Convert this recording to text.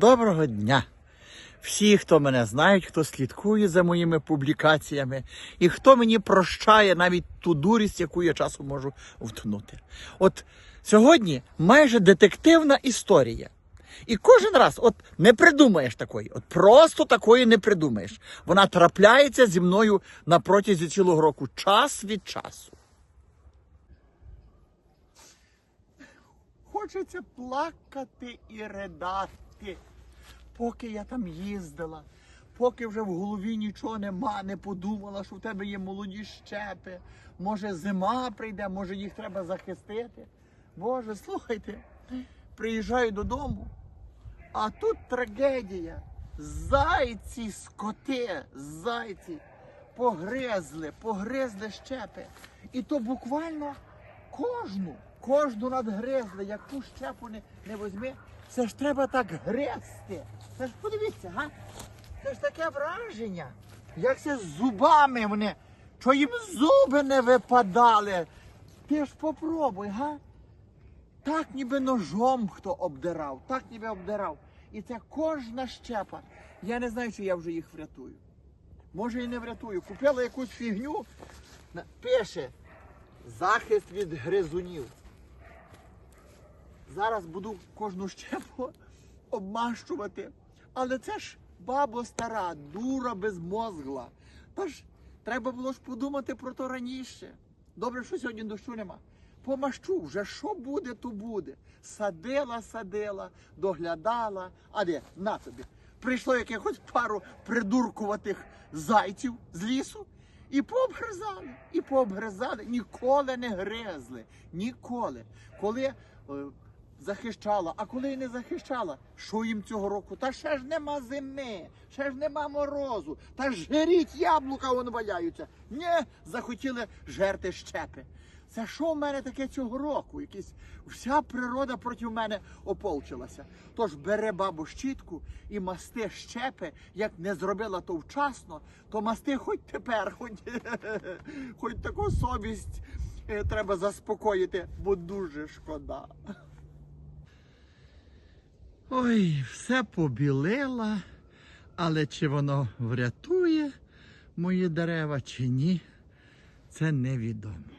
Доброго дня! Всі, хто мене знають, хто слідкує за моїми публікаціями, і хто мені прощає навіть ту дурість, яку я часом можу втнути. От сьогодні майже детективна історія. І кожен раз от не придумаєш такої, от просто такої не придумаєш. Вона трапляється зі мною на протязі цілого року, час від часу. Хочеться плакати і ридати. Поки я там їздила, поки вже в голові нічого нема, не подумала, що в тебе є молоді щепи. Може зима прийде, може їх треба захистити. Боже, слухайте, приїжджаю додому, а тут трагедія. Зайці, скоти, зайці погризли, погризли щепи. І то буквально кожну, кожну надгризли, яку щепу не, не возьми. Це ж треба так гризти. Це ж подивіться, га? Це ж таке враження. Як це з зубами вони, що їм зуби не випадали. Ти ж попробуй, га? Так ніби ножом хто обдирав, так ніби обдирав. І це кожна щепа. Я не знаю, чи я вже їх врятую. Може і не врятую. Купила якусь фігню, пише захист від гризунів. Зараз буду кожну щепу обмащувати. Але це ж баба стара, дура безмозгла. Та ж треба було ж подумати про то раніше. Добре, що сьогодні дощу нема. Помащу, вже що буде, то буде. Садила, садила, доглядала. А де? На тобі. Прийшло якихось пару придуркуватих зайців з лісу. І пообгризали, і пообгризали, ніколи не гризли. Ніколи. Коли е, захищала, а коли не захищала, що їм цього року? Та ще ж нема зими, ще ж нема морозу, та ж яблука вон валяються. Ні, захотіли жерти щепи. Це що в мене таке цього року? Якісь вся природа проти мене ополчилася. Тож бере бабу щітку і масти щепи, як не зробила то вчасно, то масти хоч тепер, хоч, хоч таку совість е, треба заспокоїти, бо дуже шкода. Ой, все побілила, але чи воно врятує мої дерева, чи ні, це невідомо.